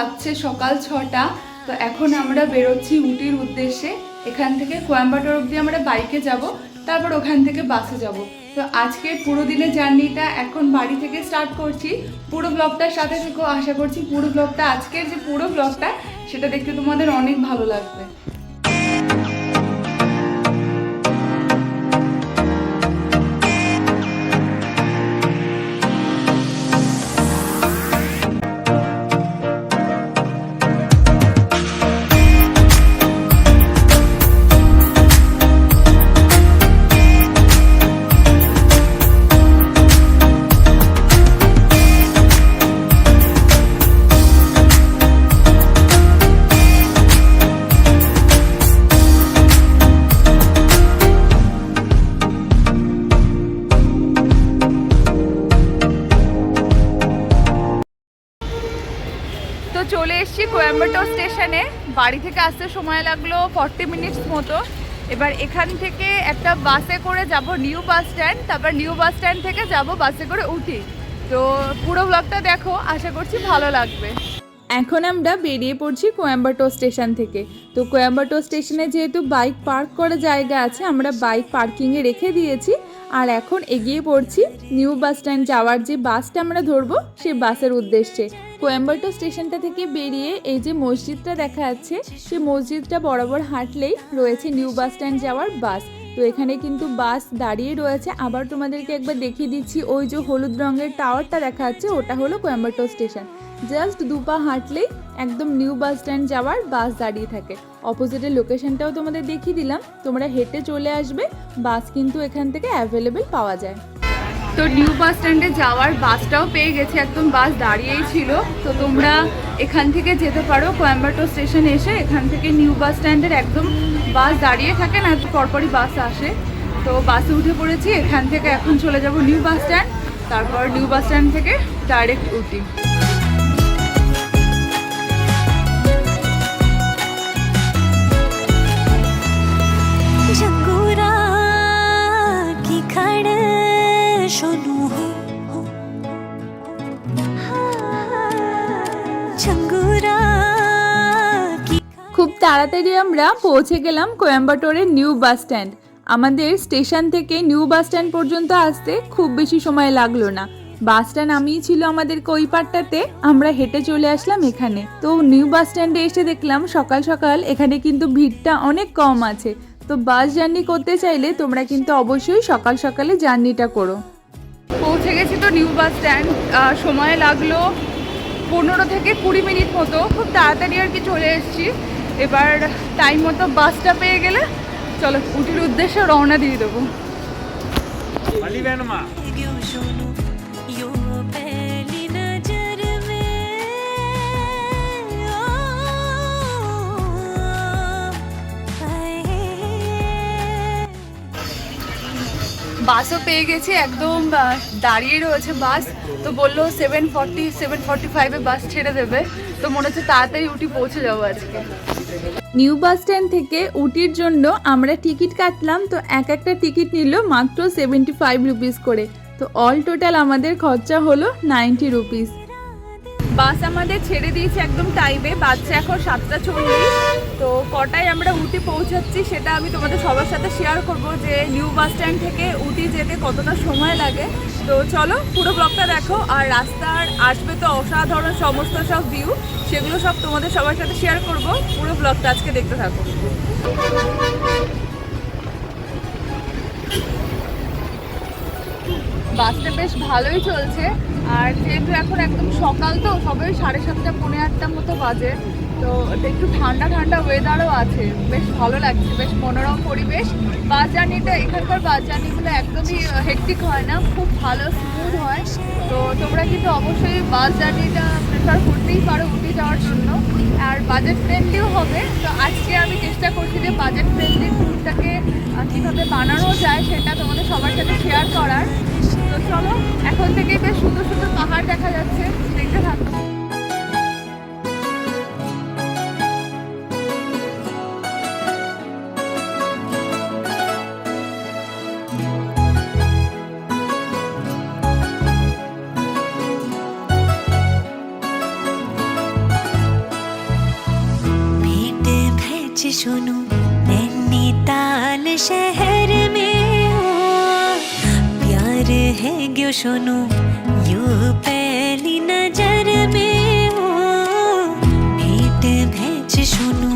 বাজছে সকাল ছটা, তো এখন আমরা বেরোচ্ছি উটির উদ্দেশ্যে। এখান থেকে কোয়াম্বাটোর অব্দি আমরা বাইকে যাব, তারপর ওখান থেকে বাসে যাব। তো আজকের পুরো দিনের জার্নিটা এখন বাড়ি থেকে স্টার্ট করছি। পুরো ব্লগটার সাথে থেকেও আশা করছি পুরো ব্লগটা, আজকের যে পুরো ব্লগটা, সেটা দেখতে তোমাদের অনেক ভালো লাগবে। এসেছি স্টেশনে বাড়ি থেকে আসতে সময় লাগল ফর্টি মিনিটস মতো। এবার এখান থেকে একটা বাসে করে যাব নিউ বাস স্ট্যান্ড তারপর নিউ বাস স্ট্যান্ড থেকে যাব বাসে করে উঠি। তো পুরো ব্লগটা দেখো, আশা করছি ভালো লাগবে। এখন আমরা বেরিয়ে পড়ছি কোয়েম্বাটো স্টেশন থেকে। তো কোয়েম্বাটো স্টেশনে যেহেতু বাইক পার্ক করার জায়গা আছে, আমরা বাইক পার্কিংয়ে রেখে দিয়েছি। আর এখন এগিয়ে পড়ছি নিউ বাস স্ট্যান্ড যাওয়ার যে বাসটা আমরা ধরবো সেই বাসের উদ্দেশ্যে। কোয়েম্বাটো স্টেশনটা থেকে বেরিয়ে এই যে মসজিদটা দেখা যাচ্ছে সেই মসজিদটা বরাবর হাঁটলেই রয়েছে নিউ বাস স্ট্যান্ড যাওয়ার বাস। তো এখানে কিন্তু বাস দাঁড়িয়ে রয়েছে। আবার তোমাদেরকে একবার দেখিয়ে দিচ্ছি, ওই যে হলুদ রঙের টাওয়ারটা দেখা যাচ্ছে, ওটা হলো কোয়েম্বাটো স্টেশন। জাস্ট দুপা হাঁটলেই একদম নিউ বাস স্ট্যান্ড যাওয়ার বাস দাঁড়িয়ে থাকে। অপোজিটের লোকেশনটাও তোমাদের দেখিয়ে দিলাম, তোমরা হেঁটে চলে আসবে, বাস কিন্তু এখান থেকে অ্যাভেলেবেল পাওয়া যায়। তো নিউ বাস স্ট্যান্ডে যাওয়ার বাসটাও পেয়ে গেছে, একদম বাস দাঁড়িয়েই ছিল। তো তোমরা এখান থেকে যেতে পারো কোয়েম্বাটো স্টেশন এসে এখান থেকে নিউ বাস স্ট্যান্ডের একদম বাস দাঁড়িয়ে থাকে না পরপরই বাস আসে। তো বাসে উঠে পড়েছি, এখান থেকে এখন চলে যাব নিউ বাস স্ট্যান্ড, তারপর নিউ বাস স্ট্যান্ড থেকে ডাইরেক্ট উঠি খুব তাড়াতাড়ি আমরা পৌঁছে গেলাম কোয়েম্বাটোরের নিউ বাস স্ট্যান্ড। আমাদের স্টেশন থেকে নিউ বাস স্ট্যান্ড পর্যন্ত আসতে খুব বেশি সময় লাগল না। বাসটা নামিয়ে ছিল আমাদেরকে ওই পাটটাতে। আমরা হেঁটে চলে আসলাম এখানে। তো নিউ বাস স্ট্যান্ডে এসে দেখলাম সকাল সকাল এখানে কিন্তু ভিড়টা অনেক কম আছে। তো বাস জার্নি করতে চাইলে তোমরা কিন্তু অবশ্যই সকাল সকালে জার্নিটা করো। পৌঁছে গেছি তো নিউ বাস স্ট্যান্ড। সময় লাগল পনেরো থেকে কুড়ি মিনিট মতো। খুব তাড়াতাড়ি আর কি চলে এসেছি। এবার টাইম মতো বাসটা পেয়ে গেলে চলো উটির উদ্দেশ্যে রওনা দিয়ে দেবো। বাসও পেয়ে গেছি একদম দাঁড়িয়ে রয়েছে বাস তো বলল সেভেন ফর্টি সেভেন ফর্টি ফাইভে বাস ছেড়ে দেবে। তো মনে হচ্ছে তাড়াতাড়ি উঠি পৌঁছে যাব আজকে। নিউ বাস স্ট্যান্ড থেকে উটির জন্য আমরা টিকিট কাটলাম, তো এক একটা টিকিট নিল মাত্র সেভেন্টি ফাইভ রুপিস করে। তো অল টোটাল আমাদের খরচা হলো নাইনটি রুপিস বাস আমাদের ছেড়ে দিয়েছে একদম টাইমে বাচ্চা এখন সাতটা চল্লিশ। তো কটায় আমরা উটি পৌঁছাচ্ছি সেটা আমি তোমাদের সবার সাথে শেয়ার করব যে নিউ বাস স্ট্যান্ড থেকে উটি যেতে কতটা সময় লাগে। তো চলো পুরো ব্লগটা দেখো। আর রাস্তার আসবে তো অসাধারণ সমস্ত সব ভিউ সেগুলো সব তোমাদের সবার সাথে শেয়ার করব। পুরো ব্লগটা আজকে দেখতে থাকো। বাসটা বেশ ভালোই চলছে। আর যেহেতু এখন একদম সকাল তো, সবে সাড়ে সাতটা, পৌনে আটটা মতো বাজে, তো একটু ঠান্ডা ঠান্ডা ওয়েদারও আছে। বেশ ভালো লাগছে, বেশ মনোরম পরিবেশ। বাস জার্নিটা এখানকার বাস জার্নিগুলো একদমই হেক্টিক হয় না, খুব ভালো স্মুথ হয়। তো তোমরা কিন্তু অবশ্যই বাস জার্নিটা প্রেফার করতেই পারো উঠে যাওয়ার জন্য। আর বাজেট ফ্রেন্ডলিও হবে। তো আজকে আমি চেষ্টা করছি যে বাজেট ফ্রেন্ডলি ট্যুরটাকে কীভাবে বানানো যায় সেটা তোমাদের সবার সাথে শেয়ার করার। চলো এখন থেকে বেশ সুন্দর সুন্দর পাহাড় দেখা যাচ্ছে। দেখতে থাকো। सुनो यूं पहली नजर में हो भेंट भेज सुनो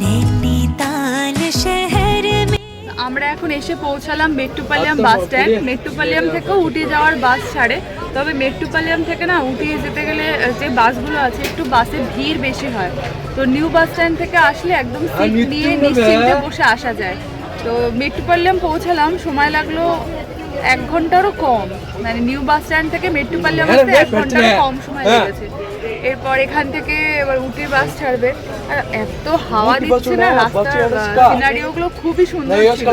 नैनीताल शहर में আমরা এখন এসে পৌঁছালাম মেট্টুপালিয়াম বাস স্ট্যান্ড মেট্টুপালিয়াম থেকে উটি যাওয়ার বাস ছাড়ে তবে মেট্টুপালিয়াম থেকে না উটি যেতে গেলে আহ, যে বাসগুলো আছে একটু বাসে ভিড় বেশি হয় তো নিউ বাস স্ট্যান্ড থেকে আসলে একদম সিট নিয়ে নিশ্চিন্তে বসে আসা যায় তো মেট্টুপালিয়াম পৌঁছালাম সময় লাগলো এক ঘন্টারও কম মানে নিউ বাস স্ট্যান্ড থেকে মেট্টুপাল্লি আমার এক ঘণ্টা কম সময় লেগেছে। এরপর এখান থেকে এবার উটির বাস ছাড়বে। আর এত হাওয়া দিচ্ছে না রাস্তার সিনারিও গুলো খুবই সুন্দর ছিল।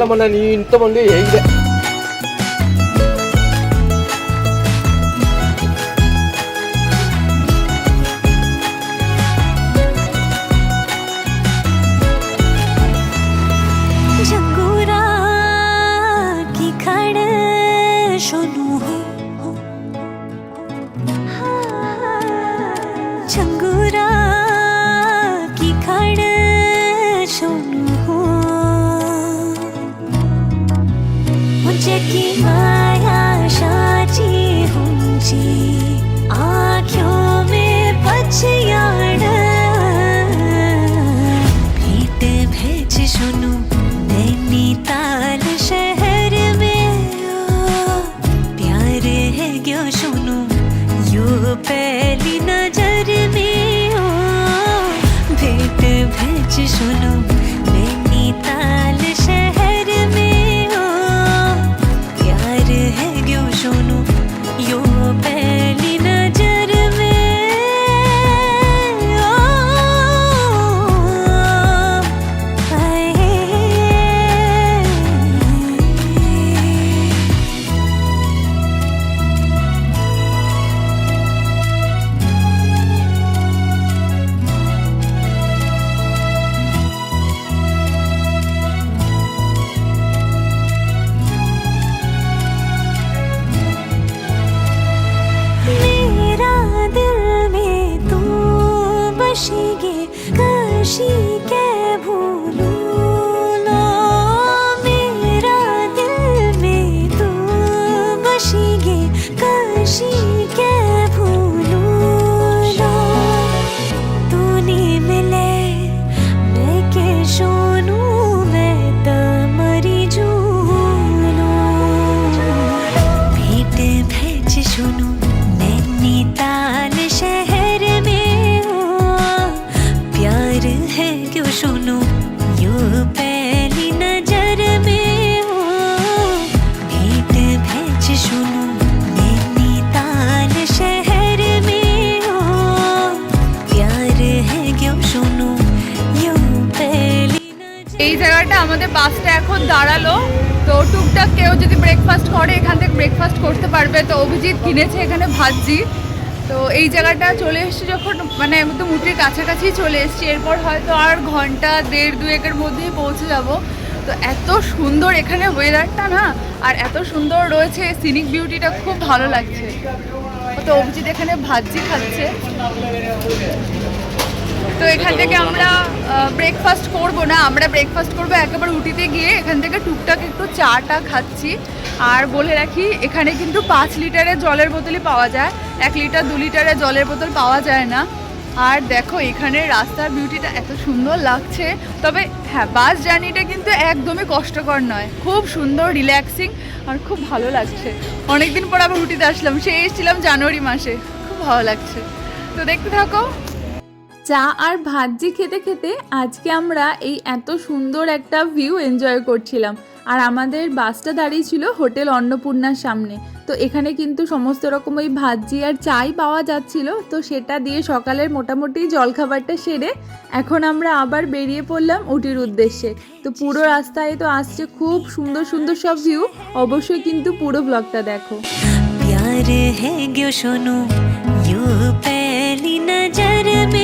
শোনো নৈনিতা এই জায়গাটা আমাদের বাসটা এখন দাঁড়াল। তো টুকটাক কেউ যদি ব্রেকফাস্ট করে, এখান থেকে ব্রেকফাস্ট করতে পারবে। তো অভিজিৎ কিনেছে এখানে ভাজি তো এই জায়গাটা চলে এসেছি যখন মানে একদম উটির কাছাকাছি চলে এসেছি। এরপর হয়তো আর ঘণ্টা, দেড়, দুয়েকের মধ্যেই পৌঁছে যাব। তো এত সুন্দর এখানে ওয়েদারটা না, আর এত সুন্দর রয়েছে। সিনিক বিউটিটা খুব ভালো লাগছে। তো অভিজিৎ এখানে ভাজি খাচ্ছে। তো এখান থেকে আমরা ব্রেকফাস্ট করব না আমরা ব্রেকফাস্ট করব একেবারে উটিতে গিয়ে এখান থেকে টুকটাক একটু চাটা খাচ্ছি। আর বলে রাখি এখানে কিন্তু পাঁচ লিটারের জলের বোতলই পাওয়া যায়। এক লিটার দু লিটারের জলের বোতল পাওয়া যায় না। আর দেখো এখানে রাস্তার বিউটিটা এত সুন্দর লাগছে। তবে হ্যাঁ বাস জার্নিটা কিন্তু একদমই কষ্টকর নয়। খুব সুন্দর রিল্যাক্সিং আর খুব ভালো লাগছে। অনেকদিন পর আবার উটিতে আসলাম সে এসেছিলাম জানুয়ারি মাসে। খুব ভালো লাগছে। তো দেখতে থাকো। চা আর ভাজি খেতে খেতে আজকে আমরা এই এত সুন্দর একটা ভিউ এনজয় করছিলাম। আর আমাদের বাসটা দাঁড়িয়ে ছিল হোটেল অন্নপূর্ণার সামনে। তো এখানে কিন্তু সমস্ত রকম ওই ভাজি আর চাই পাওয়া যাচ্ছিল। তো সেটা দিয়ে সকালের মোটামুটি জলখাবারটা সেরে এখন আমরা আবার বেরিয়ে পড়লাম উটির উদ্দেশ্যে। তো পুরো রাস্তায় তো আসছে খুব সুন্দর সুন্দর সব ভিউ অবশ্যই কিন্তু পুরো ব্লগটা দেখো। হে ইউ মে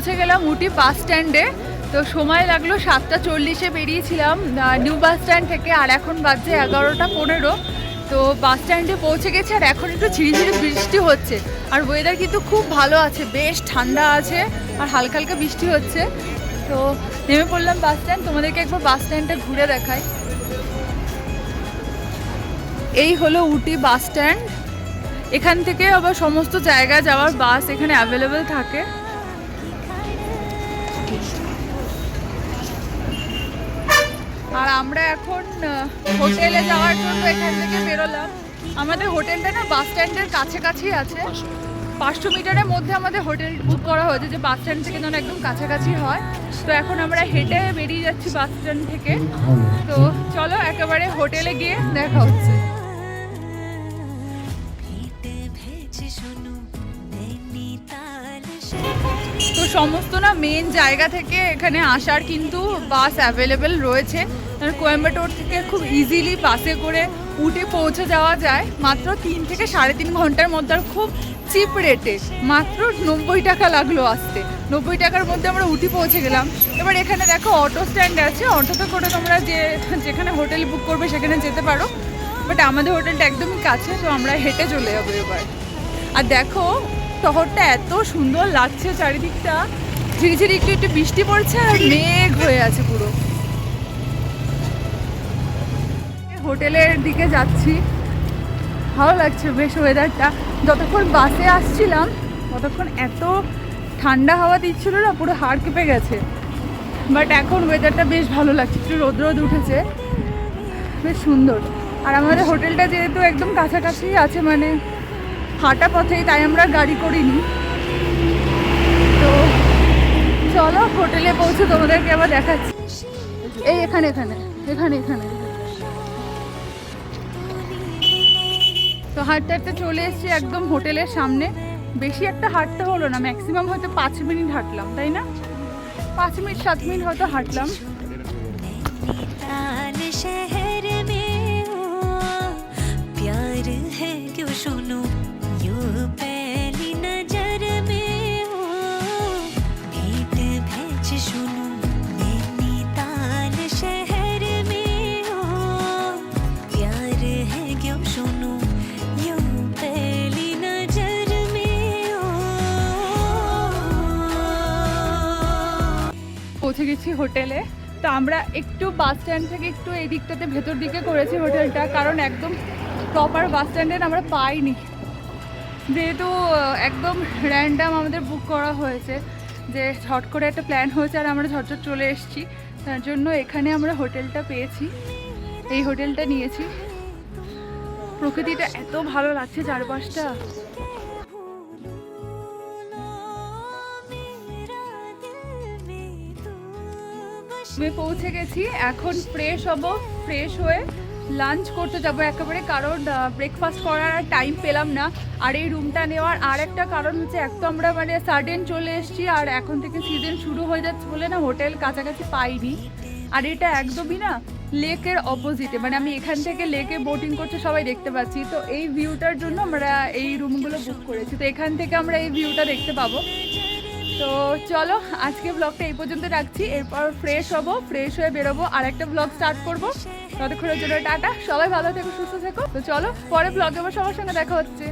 পৌঁছে গেলাম উটি বাস স্ট্যান্ডে। তো সময় লাগল সাতটা চল্লিশে বেরিয়েছিলাম। নিউ বাস স্ট্যান্ড থেকে আর এখন বাজছে এগারোটা পনেরো। তো বাস স্ট্যান্ডে পৌঁছে গেছে আর এখন একটু ঝিরিঝিরি বৃষ্টি হচ্ছে। আর ওয়েদার কিন্তু খুব ভালো আছে, বেশ ঠান্ডা আছে আর হালকা হালকা বৃষ্টি হচ্ছে। তো নেমে পড়লাম বাস স্ট্যান্ড, তোমাদেরকে একবার বাস স্ট্যান্ডটা ঘুরে দেখাই। এই হলো উটি বাস স্ট্যান্ড। এখান থেকে আবার সমস্ত জায়গায় যাওয়ার বাস এখানে অ্যাভেলেবেল থাকে। আমরা এখন হোটেলে যাওয়ার জন্য এখান থেকে বেরোলাম। আমাদের হোটেলটা না বাস স্ট্যান্ডের কাছাকাছি আছে। পাঁচশো মিটারের মধ্যে আমাদের হোটেল বুক করা হয়েছে যে বাস স্ট্যান্ড থেকে যেন একদম কাছাকাছি হয়। তো এখন আমরা হেঁটে বেরিয়ে যাচ্ছি বাস স্ট্যান্ড থেকে। তো চলো একেবারে হোটেলে গিয়ে দেখা হচ্ছে। তো সমস্ত না মেন জায়গা থেকে এখানে আসার কিন্তু বাস অ্যাভেলেবেল রয়েছে। কারণ কোয়েম্বাটোর থেকে খুব ইজিলি বাসে করে উঠে পৌঁছে যাওয়া যায়। মাত্র তিন থেকে সাড়ে তিন ঘণ্টার মধ্যে আর খুব চিপ রেটে মাত্র নব্বই টাকা লাগল আসতে। নব্বই টাকার মধ্যে আমরা উঠি পৌঁছে গেলাম। এবার এখানে দেখো অটো স্ট্যান্ড আছে। অটোতে করে তোমরা যে যেখানে হোটেল বুক করবে সেখানে যেতে পারো। বাট আমাদের হোটেলটা একদমই কাছে, তো আমরা হেঁটে চলে যাব এবার। আর দেখো, শহরটা এত সুন্দর লাগছে চারিদিকটা। ঝিরিঝিরি একটু একটু বৃষ্টি পড়ছে আর মেঘ হয়ে আছে পুরো। হোটেলের দিকে যাচ্ছি। ভালো লাগছে বেশ ওয়েদারটা যতক্ষণ বাসে আসছিলাম, ততক্ষণ এত ঠান্ডা হাওয়া দিচ্ছিল না, পুরো হাড় কেঁপে গেছে। বাট এখন ওয়েদারটা বেশ ভালো লাগছে, একটু রোদ রোদ উঠেছে। বেশ সুন্দর। আর আমাদের হোটেলটা যেহেতু একদম কাছাকাছি আছে মানে হাঁটা পথেই, তাই আমরা গাড়ি করিনি। তো চলো হোটেলে পৌঁছে তোমাদেরকে আবার দেখাচ্ছি। এই এখানে এখানে এখানে এখানে। তো হাঁটতে হাঁটতে চলে এসেছি একদম হোটেলের সামনে বেশি একটা হাঁটতে হলো না ম্যাক্সিমাম হয়তো পাঁচ মিনিট হাঁটলাম তাই না পাঁচ মিনিট সাত মিনিট হয়তো হাঁটলাম ताल शहर में हो प्यार है क्यों सुनो यूं पहली পৌঁছে গেছি হোটেলে। তো আমরা একটু বাস স্ট্যান্ড থেকে একটু এই দিকটাতে ভেতর দিকে করেছি হোটেলটা, কারণ একদম প্রপার বাস স্ট্যান্ডে আমরা পাইনি। যেহেতু একদম র্যান্ডাম আমাদের বুক করা হয়েছে যে ঝট করে একটা প্ল্যান হয়েছে আর আমরা ঝটঝট চলে এসেছি। তার জন্য এখানে আমরা হোটেলটা পেয়েছি। এই হোটেলটা নিয়েছি। প্রকৃতিটা এত ভালো লাগছে চারপাশটা। আমি পৌঁছে গেছি, এখন ফ্রেশ হব ফ্রেশ হয়ে লাঞ্চ করতে যাব একেবারে, কারণ ব্রেকফাস্ট করার আর টাইম পেলাম না। আর এই রুমটা নেওয়ার আর একটা কারণ হচ্ছে, এক তো আমরা মানে সাডেন চলে এসেছি, আর এখন থেকে সিজন শুরু হয়ে যাচ্ছে বলে না হোটেল কাছাকাছি পাইনি। আর এটা একদমই না লেকের অপোজিটে মানে আমি এখান থেকে লেকে বোটিং করতে সবাই দেখতে পাচ্ছি। তো এই ভিউটার জন্য আমরা এই রুমগুলো বুক করেছি। তো এখান থেকে আমরা এই ভিউটা দেখতে পাবো। তো চলো, আজকে ব্লগটা এই পর্যন্ত রাখছি। এরপর ফ্রেশ হব ফ্রেশ হয়ে বেরোবো আর একটা ব্লগ স্টার্ট করব। ততক্ষণের জন্য টাটা, সবাই ভালো থেকো, সুস্থ থেকো। তো চলো, পরে ব্লগে আবার সবার সঙ্গে দেখা হচ্ছে।